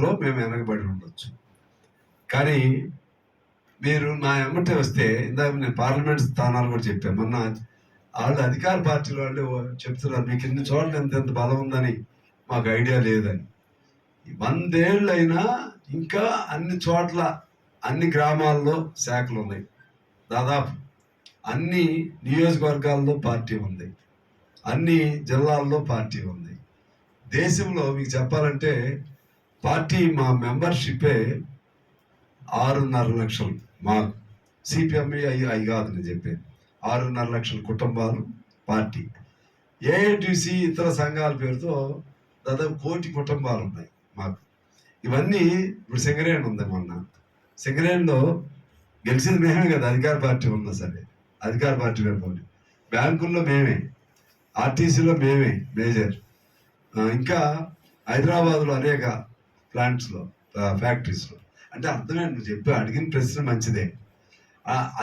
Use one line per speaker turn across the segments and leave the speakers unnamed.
లో మేము వెనకబడి ఉండొచ్చు. కానీ మీరు నా ఎమ్మటే వస్తే ఇందాక నేను పార్లమెంట్ స్థానాలు కూడా చెప్పాను మొన్న వాళ్ళు అధికార పార్టీల వాళ్ళు చెప్తున్నారు మీకు ఇన్ని చోట్ల ఎంత ఎంత బలం ఉందని మాకు ఐడియా లేదని. వందేళ్ళైనా ఇంకా అన్ని చోట్ల అన్ని గ్రామాల్లో శాఖలు ఉన్నాయి. దాదాపు అన్ని నియోజకవర్గాల్లో పార్టీ ఉంది. అన్ని జిల్లాల్లో పార్టీ ఉంది. దేశంలో మీకు చెప్పాలంటే పార్టీ మా మెంబర్షిప్పే ఆరున్నర లక్షలు. మా సిపిఎంఈ అవి అవి కాదు నేను చెప్పేది. ఆరున్నర లక్షల కుటుంబాలు పార్టీ. ఏఐటిసి ఇతర సంఘాల పేరుతో దాదాపు కోటి కుటుంబాలు ఉన్నాయి మాకు. ఇవన్నీ ఇప్పుడు సింగరేణి ఉంది మొన్న. సింగరేణిలో గెలిచింది మేమే కదా అధికార పార్టీ ఉన్నా సరే. అధికార పార్టీ పోటీ బ్యాంకుల్లో మేమే. ఆర్టీసీలో మేమే మేజర్. ఇంకా హైదరాబాద్లో అనేక ప్లాంట్స్లో ఫ్యాక్టరీస్లో అంటే అర్థమే నువ్వు చెప్పి అడిగిన ప్రశ్న మంచిదే.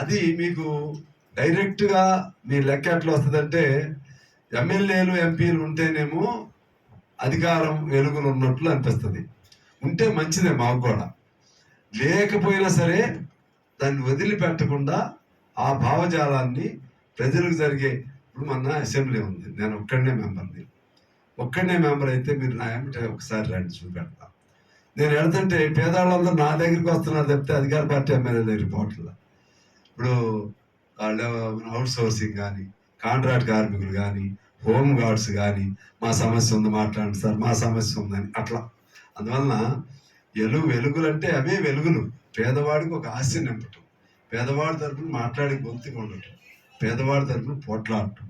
అది మీకు డైరెక్ట్గా మీ లెక్క ఎట్లా వస్తుందంటే ఎమ్మెల్యేలు ఎంపీలు ఉంటేనేమో అధికారం వెలుగులు ఉన్నట్లు అనిపిస్తుంది. ఉంటే మంచిదే మాకు కూడా. లేకపోయినా సరే దాన్ని వదిలిపెట్టకుండా ఆ భావజాలాన్ని ప్రజలకు జరిగే ఇప్పుడు మొన్న అసెంబ్లీ ఉంది నేను ఒక్కడనే మెంబర్ని. ఒక్కడనే మెంబర్ అయితే మీరు నా ఏమిటో ఒకసారి రండి చూపెడతా. నేను వెళ్తుంటే పేదవాళ్ళందరూ నా దగ్గరికి వస్తున్నారు తప్పితే అధికార పార్టీ ఎమ్మెల్యే దగ్గరికి పోవట్లేదు ఇప్పుడు వాళ్ళు అవుట్ సోర్సింగ్ కానీ కాంట్రాక్ట్ కార్మికులు కానీ హోమ్ గార్డ్స్ కానీ మా సమస్య ఉంది మాట్లాడండి సార్ మా సమస్య ఉందని అట్లా. అందువలన వెలుగు వెలుగులు అంటే అవే వెలుగులు. పేదవాడికి ఒక ఆశ నింపటం. పేదవాడి తరపున మాట్లాడి గొంతుకు ఉండటం. పేదవాడి తరపున పోట్లాడటం.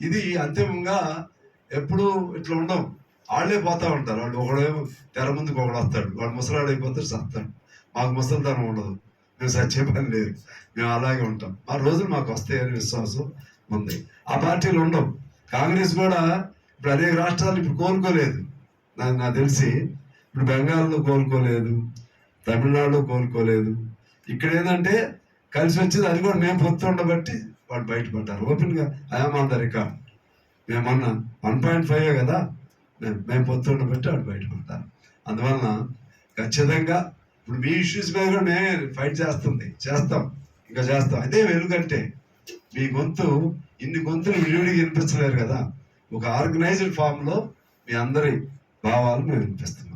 ఇది అంతిమంగా ఎప్పుడూ ఇట్లా ఉండవు. వాళ్ళే పోతా ఉంటారు. వాళ్ళు ఒకడేమో తెర ముందుకు ఒకడు వస్తాడు. వాడు ముసలాడు అయిపోతాడు సస్తాడు మాకు ముసలితనం ఉండదు. మేము సచ్చే పని లేదు. మేము అలాగే ఉంటాం. ఆ రోజులు మాకు వస్తాయని విశ్వాసం ఉంది. ఆ పార్టీలు ఉండవు. కాంగ్రెస్ కూడా ఇప్పుడు అనేక రాష్ట్రాలు ఇప్పుడు కోలుకోలేదు. నాకు నాకు తెలిసి ఇప్పుడు బెంగాల్లో కోలుకోలేదు. తమిళనాడులో కోలుకోలేదు. ఇక్కడ ఏంటంటే కలిసి వచ్చేది అది కూడా మేము పొత్తు ఉండబట్టి వాళ్ళు బయటపడ్డారు. ఓపెన్గా ఐఎమ్ ద రికార్డ్. మేమన్నా వన్ పాయింట్ ఫైవ్ కదా? మేము మేము పెట్టి ఉండబట్టి బయట బయటపడతారు అందువలన ఖచ్చితంగా ఇప్పుడు మీ ఇష్యూస్ మీద కూడా మేమే ఫైట్ చేస్తుంది. చేస్తాం. ఇంకా చేస్తాం. అదే వెనుకంటే మీ గొంతు ఇన్ని గొంతులు విడివిడిగా వినిపించలేరు కదా. ఒక ఆర్గనైజ్డ్ ఫామ్లో మీ అందరి భావాలు మేము వినిపిస్తున్నాం.